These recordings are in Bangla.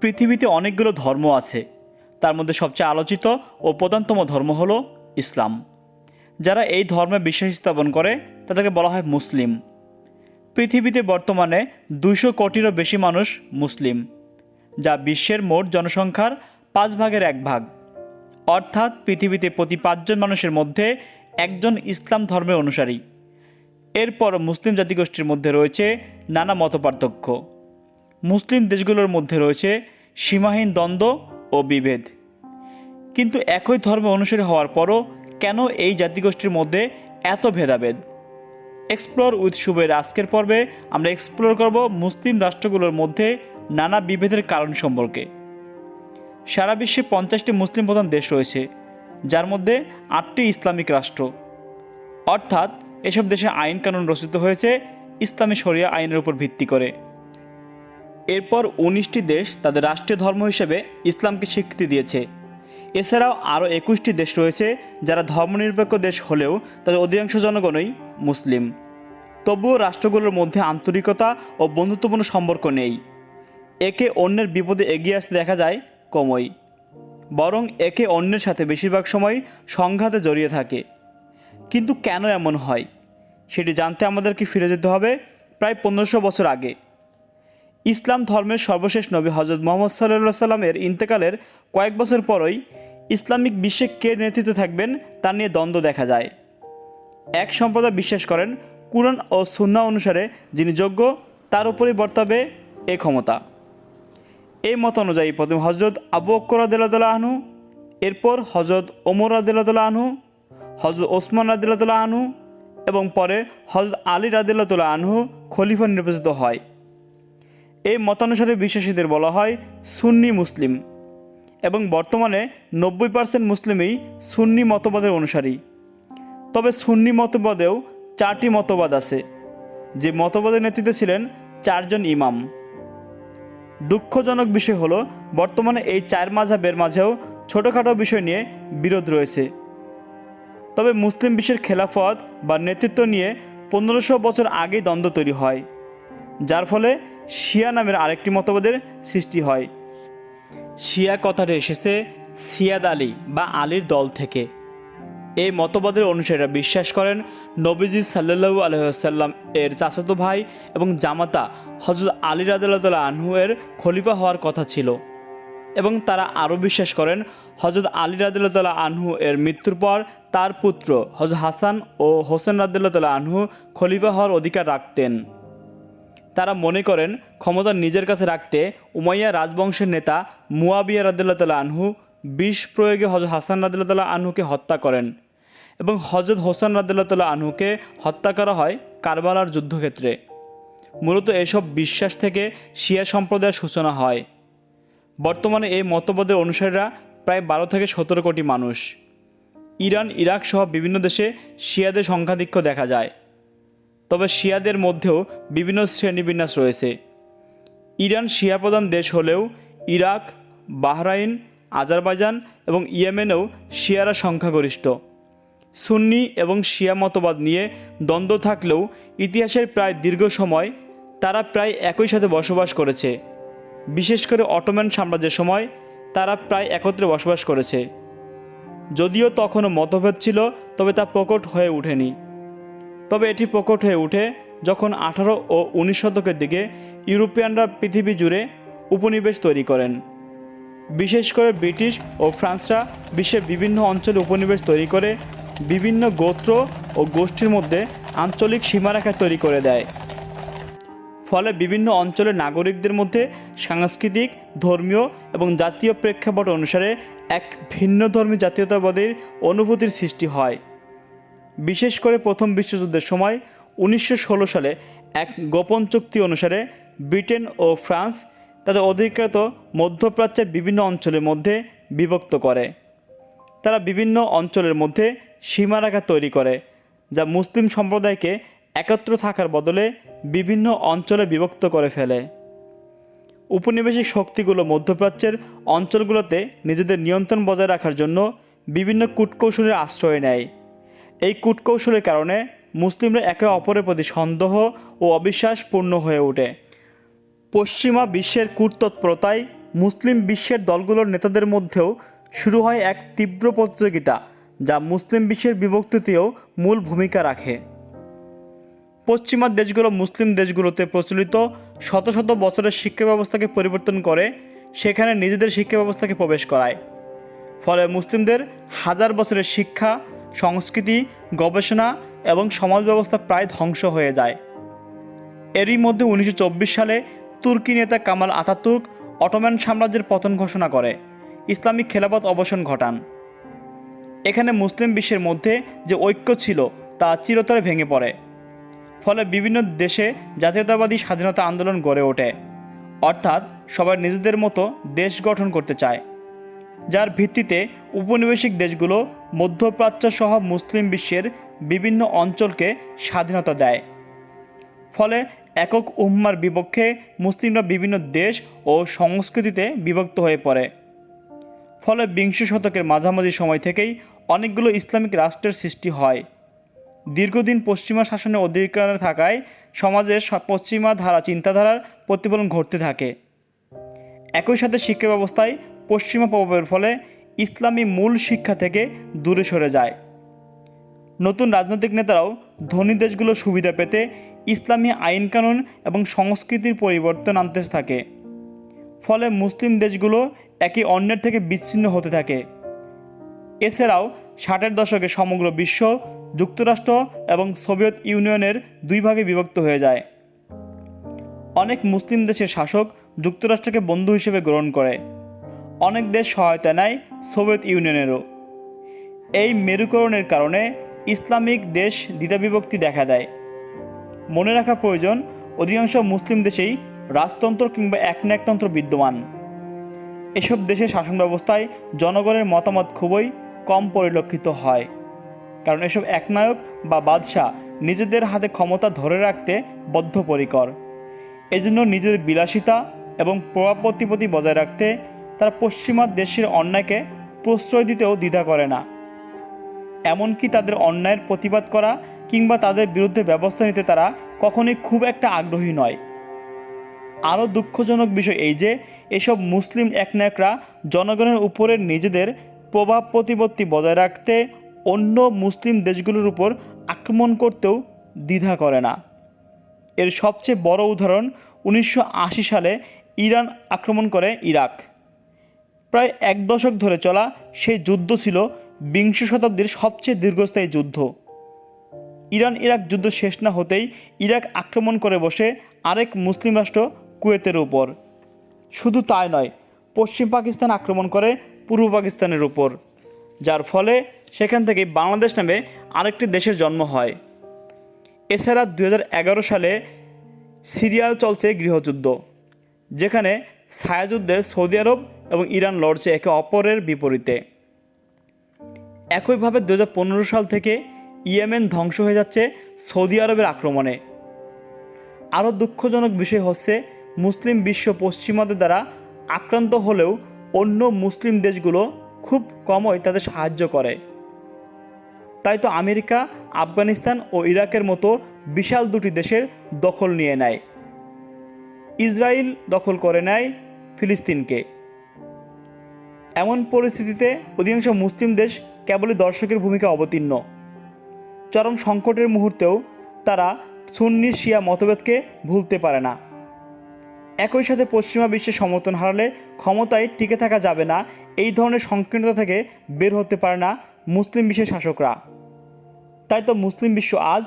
পৃথিবীতে অনেকগুলো ধর্ম আছে। তার মধ্যে সবচেয়ে আলোচিত ও প্রধানতম ধর্ম হলো ইসলাম। যারা এই ধর্মে বিশ্বাস স্থাপন করে, তাদেরকে বলা হয় মুসলিম। পৃথিবীতে বর্তমানে দুইশো কোটিরও বেশি মানুষ মুসলিম, যা বিশ্বের মোট জনসংখ্যার পাঁচ ভাগের এক ভাগ। অর্থাৎ পৃথিবীতে প্রতি পাঁচজন মানুষের মধ্যে একজন ইসলাম ধর্মের অনুসারী। এরপর মুসলিম জাতিগোষ্ঠীর মধ্যে রয়েছে নানা মতপার্থক্য। মুসলিম দেশগুলোর মধ্যে রয়েছে সীমাহীন দ্বন্দ্ব ও বিভেদ। কিন্তু একই ধর্ম অনুসারী হওয়ার পরও কেন এই জাতিগোষ্ঠীর মধ্যে এত ভেদাভেদ? এক্সপ্লোর উইথ শুভের আজকের পর্বে আমরা এক্সপ্লোর করব মুসলিম রাষ্ট্রগুলোর মধ্যে নানা বিভেদের কারণ সম্পর্কে। সারা বিশ্বে পঞ্চাশটি মুসলিম প্রধান দেশ রয়েছে, যার মধ্যে আটটি ইসলামিক রাষ্ট্র। অর্থাৎ এসব দেশে আইন কানুন রচিত হয়েছে ইসলামী শরিয়া আইনের উপর ভিত্তি করে। এরপর উনিশটি দেশ তাদের রাষ্ট্রীয় ধর্ম হিসেবে ইসলামকে স্বীকৃতি দিয়েছে। এছাড়াও আরও একুশটি দেশ রয়েছে যারা ধর্মনিরপেক্ষ দেশ হলেও তাদের অধিকাংশ জনগণই মুসলিম। তবুও রাষ্ট্রগুলোর মধ্যে আন্তরিকতা ও বন্ধুত্বপূর্ণ সম্পর্ক নেই। একে অন্যের বিপদে এগিয়ে আসতে দেখা যায় কমই। বরং একে অন্যের সাথে বেশিরভাগ সময় সংঘাতে জড়িয়ে থাকে। কিন্তু কেন এমন হয়? সেটি জানতে আমাদেরকে ফিরে যেতে হবে প্রায় পনেরোশো বছর আগে। ইসলাম ধর্মের সর্বশেষ নবী হজরত মোহাম্মদ সাল্লা সাল্লামের ইন্তেকালের কয়েক বছর পরই ইসলামিক বিশ্বে কে নেতৃত্বে থাকবেন তা নিয়ে দ্বন্দ্ব দেখা যায়। এক সম্প্রদায় বিশ্বাস করেন, কুরআন ও সুন্না অনুসারে যিনি যোগ্য, তার উপরেই বর্তাবে এ ক্ষমতা। এই মত অনুযায়ী প্রথমে হজরত আবু অক্কর আদিল্লাহ আনহু, এরপর হজরত ওমর আদিল্লাহ আনহু হজরত ওসমান আদিল্লাহ আনহু এবং পরে হজরত আলী রাদিল্লাহ আনহু খলিফা নির্বাচিত হয়। এই মতানুসারে বিশ্বাসীদের বলা হয় সুন্নি মুসলিম। এবং বর্তমানে নব্বই পার্সেন্ট মুসলিমই সুন্নি মতবাদের অনুসারী। তবে সুন্নি মতবাদেও চারটি মতবাদ আছে। যে মতবাদের নেতৃত্বে ছিলেন চারজন ইমাম। দুঃখজনক বিষয় হলো, বর্তমানে এই চার মাঝাবের মাঝেও ছোটোখাটো বিষয় নিয়ে বিরোধ রয়েছে। তবে মুসলিম বিশ্বের খেলাফত বা নেতৃত্ব নিয়ে পনেরোশো বছর আগেই দ্বন্দ্ব তৈরি হয়। যার ফলে শিয়া নামের আরেকটি মতবাদের সৃষ্টি হয়। শিয়া কথাটা এসেছে সিয়াদ আলী বা আলীর দল থেকে। এই মতবাদের অনুসারীরা বিশ্বাস করেন, নবীজি সাল্লু আলহাম এর চাচাতো ভাই এবং জামাতা হজরত আলী রাদুল্লাহ আনহু এর খলিফা হওয়ার কথা ছিল। এবং তারা আরও বিশ্বাস করেন হজরত আলী রাদুল্লাহ আনহু এর মৃত্যুর পর তার পুত্র হজরত হাসান ও হোসেন রাদুল্লাহ আনহু খলিফা হওয়ার অধিকার রাখতেন। তারা মনে করেন ক্ষমতা নিজের কাছে রাখতে উমাইয়া রাজবংশের নেতা মুয়াবিয়া রাদুল্লাহ আনহু বিষ প্রয়োগে হজরত হাসান রাদুল্লাহ আনহুকে হত্যা করেন এবং হজরত হোসেন রাদুল্লাহ আনহুকে হত্যা করা হয় কারবালার যুদ্ধক্ষেত্রে। মূলত এসব বিশ্বাস থেকে শিয়া সম্প্রদায়ের সূচনা হয়। বর্তমানে এই মতবাদের অনুসারীরা প্রায় বারো থেকে সতেরো কোটি মানুষ। ইরান, ইরাক সহ বিভিন্ন দেশে শিয়াদের সংখ্যাধিক্য দেখা যায়। তবে শিয়াদের মধ্যেও বিভিন্ন শ্রেণীবিন্যাস রয়েছে। ইরান শিয়া প্রধান দেশ হলেও ইরাক, বাহরাইন, আজারবাইজান এবং ইয়েমেনেও শিয়ারা সংখ্যাগরিষ্ঠ। সুন্নি এবং শিয়া মতবাদ নিয়ে দ্বন্দ্ব থাকলেও ইতিহাসের প্রায় দীর্ঘ সময় তারা প্রায় একই সাথে বসবাস করেছে। বিশেষ করে অটোম্যান সাম্রাজ্যের সময় তারা প্রায় একত্রে বসবাস করেছে। যদিও তখনও মতভেদ ছিল, তবে তা প্রকট হয়ে ওঠেনি। তবে এটি প্রকট হয়ে ওঠে যখন আঠারো ও উনিশ শতকের দিকে ইউরোপিয়ানরা পৃথিবী জুড়ে উপনিবেশ তৈরি করেন। বিশেষ করে ব্রিটিশ ও ফ্রান্সরা বিশ্বের বিভিন্ন অঞ্চলে উপনিবেশ তৈরি করে, বিভিন্ন গোত্র ও গোষ্ঠীর মধ্যে আঞ্চলিক সীমারেখা তৈরি করে দেয়। ফলে বিভিন্ন অঞ্চলের নাগরিকদের মধ্যে সাংস্কৃতিক, ধর্মীয় এবং জাতীয় প্রেক্ষাপট অনুসারে এক ভিন্ন ধর্মী জাতীয়তাবাদের অনুভূতির সৃষ্টি হয়। বিশেষ করে প্রথম বিশ্বযুদ্ধের সময় উনিশশো ষোলো সালে এক গোপন চুক্তি অনুসারে ব্রিটেন ও ফ্রান্স তাদের অধিকৃত মধ্যপ্রাচ্যের বিভিন্ন অঞ্চলের মধ্যে বিভক্ত করে। তারা বিভিন্ন অঞ্চলের মধ্যে সীমারেখা তৈরি করে, যা মুসলিম সম্প্রদায়কে একত্র থাকার বদলে বিভিন্ন অঞ্চলে বিভক্ত করে ফেলে। উপনিবেশিক শক্তিগুলো মধ্যপ্রাচ্যের অঞ্চলগুলোতে নিজেদের নিয়ন্ত্রণ বজায় রাখার জন্য বিভিন্ন কূটকৌশলের আশ্রয় নেয়। এই কূটকৌশলের কারণে মুসলিমরা একে অপরের প্রতি সন্দেহ ও অবিশ্বাসপূর্ণ হয়ে ওঠে। পশ্চিমা বিশ্বের কূটতৎপরতায় মুসলিম বিশ্বের দলগুলোর নেতাদের মধ্যেও শুরু হয় এক তীব্র প্রতিযোগিতা, যা মুসলিম বিশ্বের বিভক্তিতেও মূল ভূমিকা রাখে। পশ্চিমা দেশগুলো মুসলিম দেশগুলোতে প্রচলিত শত শত বছরের শিক্ষা ব্যবস্থাকে পরিবর্তন করে, সেখানে নিজেদের শিক্ষা ব্যবস্থাকে প্রবেশ করায়। ফলে মুসলিমদের হাজার বছরের শিক্ষা সংস্কৃতি, গবেষণা এবং সমাজ ব্যবস্থা প্রায় ধ্বংস হয়ে যায়। এরই মধ্যে উনিশশো চব্বিশ সালে তুর্কি নেতা কামাল আতাতুর্ক অটোম্যান সাম্রাজ্যের পতন ঘোষণা করে। ইসলামিক খেলাফত অবসান ঘটান। এখানে মুসলিম বিশ্বের মধ্যে যে ঐক্য ছিল, তা চিরতরে ভেঙে পড়ে। ফলে বিভিন্ন দেশে জাতীয়তাবাদী স্বাধীনতা আন্দোলন গড়ে ওঠে। অর্থাৎ সবাই নিজেদের মতো দেশ গঠন করতে চায়। যার ভিত্তিতে উপনিবেশিক দেশগুলো মধ্যপ্রাচ্য সহ মুসলিম বিশ্বের বিভিন্ন অঞ্চলকে স্বাধীনতা দেয়। ফলে একক উম্মার বিপক্ষে মুসলিমরা বিভিন্ন দেশ ও সংস্কৃতিতে বিভক্ত হয়ে পড়ে। ফলে বিংশ শতকের মাঝামাঝি সময় থেকেই অনেকগুলো ইসলামিক রাষ্ট্রের সৃষ্টি হয়। দীর্ঘদিন পশ্চিমা শাসনের অধিকারে থাকায় সমাজের পশ্চিমা ধারা, চিন্তাধারার প্রতিফলন ঘটতে থাকে। একই সাথে শিক্ষা ব্যবস্থায় পশ্চিমা প্রভাবের ফলে ইসলামী মূল শিক্ষা থেকে দূরে সরে যায়। নতুন রাজনৈতিক নেতারাও ধনী দেশগুলোর সুবিধা পেতে ইসলামী আইনকানুন এবং সংস্কৃতির পরিবর্তন আনতে থাকে। ফলে মুসলিম দেশগুলো একে অন্যের থেকে বিচ্ছিন্ন হতে থাকে। এছাড়াও ষাটের দশকে সমগ্র বিশ্ব, যুক্তরাষ্ট্র এবং সোভিয়েত ইউনিয়নের দুই ভাগে বিভক্ত হয়ে যায়। অনেক মুসলিম দেশের শাসক যুক্তরাষ্ট্রকে বন্ধু হিসেবে গ্রহণ করে। অনেক দেশ সহায়তা নেয় সোভিয়েত ইউনিয়নেরও। এই মেরুকরণের কারণে ইসলামিক দেশ দ্বিধাবিভক্তি দেখা দেয়। মনে রাখা প্রয়োজন, অধিকাংশ মুসলিম দেশেই রাজতন্ত্র কিংবা একনায়কতন্ত্র বিদ্যমান। এসব দেশের শাসন ব্যবস্থায় জনগণের মতামত খুবই কম পরিলক্ষিত হয়। কারণ এসব একনায়ক বা বাদশাহ নিজেদের হাতে ক্ষমতা ধরে রাখতে বদ্ধপরিকর। এজন্য নিজেদের বিলাসিতা এবং প্রভাব প্রতিপত্তি বজায় রাখতে তারা পশ্চিমা দেশের অন্যায়কে প্রশ্রয় দিতেও দ্বিধা করে না। এমনকি তাদের অন্যায়ের প্রতিবাদ করা কিংবা তাদের বিরুদ্ধে ব্যবস্থা নিতে তারা কখনোই খুব একটা আগ্রহী নয়। আরও দুঃখজনক বিষয় এই যে, এসব মুসলিম একনায়করা জনগণের উপরে নিজেদের প্রভাব প্রতিপত্তি বজায় রাখতে অন্য মুসলিম দেশগুলোর উপর আক্রমণ করতেও দ্বিধা করে না। এর সবচেয়ে বড় উদাহরণ উনিশশো আশি সালে ইরান আক্রমণ করে ইরাক। প্রায় এক দশক ধরে চলা সেই যুদ্ধ ছিল বিংশ শতাব্দীর সবচেয়ে দীর্ঘস্থায়ী যুদ্ধ। ইরান ইরাক যুদ্ধ শেষ না হতেই ইরাক আক্রমণ করে বসে আরেক মুসলিম রাষ্ট্র কুয়েতের উপর। শুধু তাই নয়, পশ্চিম পাকিস্তান আক্রমণ করে পূর্ব পাকিস্তানের উপর, যার ফলে সেখান থেকে বাংলাদেশ নামে আরেকটি দেশের জন্ম হয়। এছাড়া দু হাজার এগারো সালে সিরিয়াল চলছে গৃহযুদ্ধ, যেখানে ছায়াযুদ্ধে সৌদি আরব এবং ইরান লড়ছে একে অপরের বিপরীতে। একইভাবে দু হাজার পনেরো সাল থেকে ইয়েমেন ধ্বংস হয়ে যাচ্ছে সৌদি আরবের আক্রমণে। আরও দুঃখজনক বিষয় হচ্ছে, মুসলিম বিশ্ব পশ্চিমাদের দ্বারা আক্রান্ত হলেও অন্য মুসলিম দেশগুলো খুব কমই তাদের সাহায্য করে। তাই তো আমেরিকা, আফগানিস্তান ও ইরাকের মতো বিশাল দুটি দেশের দখল নিয়ে নেয়। ইসরায়েল দখল করে নেয় ফিলিস্তিনকে। এমন পরিস্থিতিতে অধিকাংশ মুসলিম দেশ কেবলই দর্শকের ভূমিকা অবতীর্ণ। চরম সংকটের মুহূর্তেও তারা সুন্নি শিয়া মতভেদকে ভুলতে পারে না। একই সাথে পশ্চিমা বিশ্বের সমর্থন হারালে ক্ষমতায় টিকে থাকা যাবে না, এই ধরনের সংকীর্ণতা থেকে বের হতে পারে না মুসলিম বিশ্বের শাসকরা। তাই তো মুসলিম বিশ্ব আজ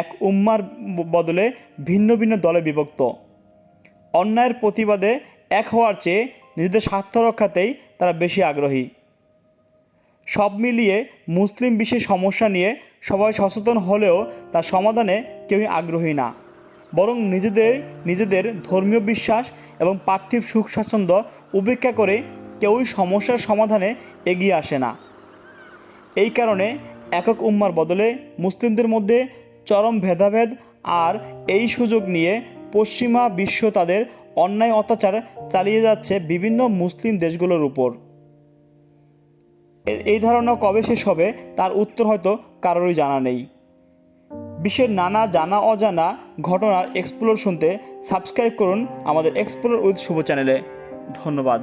এক উম্মার বদলে ভিন্ন ভিন্ন দলে বিভক্ত। অন্যায়ের প্রতিবাদে এক হওয়ার চেয়ে নিজেদের স্বার্থ রক্ষাতেই তারা বেশি আগ্রহী। সব মিলিয়ে মুসলিম বিশ্বের সমস্যা নিয়ে সবাই সচেতন হলেও তার সমাধানে কেউই আগ্রহী না। বরং নিজেদের নিজেদের ধর্মীয় বিশ্বাস এবং পার্থিব সুখ স্বাচ্ছন্দ্য উপেক্ষা করে কেউই সমস্যার সমাধানে এগিয়ে আসে না। এই কারণে একক উম্মার বদলে মুসলিমদের মধ্যে চরম ভেদাভেদ আর এই সুযোগ নিয়ে পশ্চিমা বিশ্ব তাদের অন্যায় অত্যাচার চালিয়ে যাচ্ছে বিভিন্ন মুসলিম দেশগুলোর উপর। এই ধারণা কবে শেষ হবে তার উত্তর হয়তো কারোরই জানা নেই। বিশ্বের নানা জানা অজানা ঘটনার এক্সপ্লোর শুনতে সাবস্ক্রাইব করুন আমাদের এক্সপ্লোর উইথ শুভ চ্যানেলে ধন্যবাদ।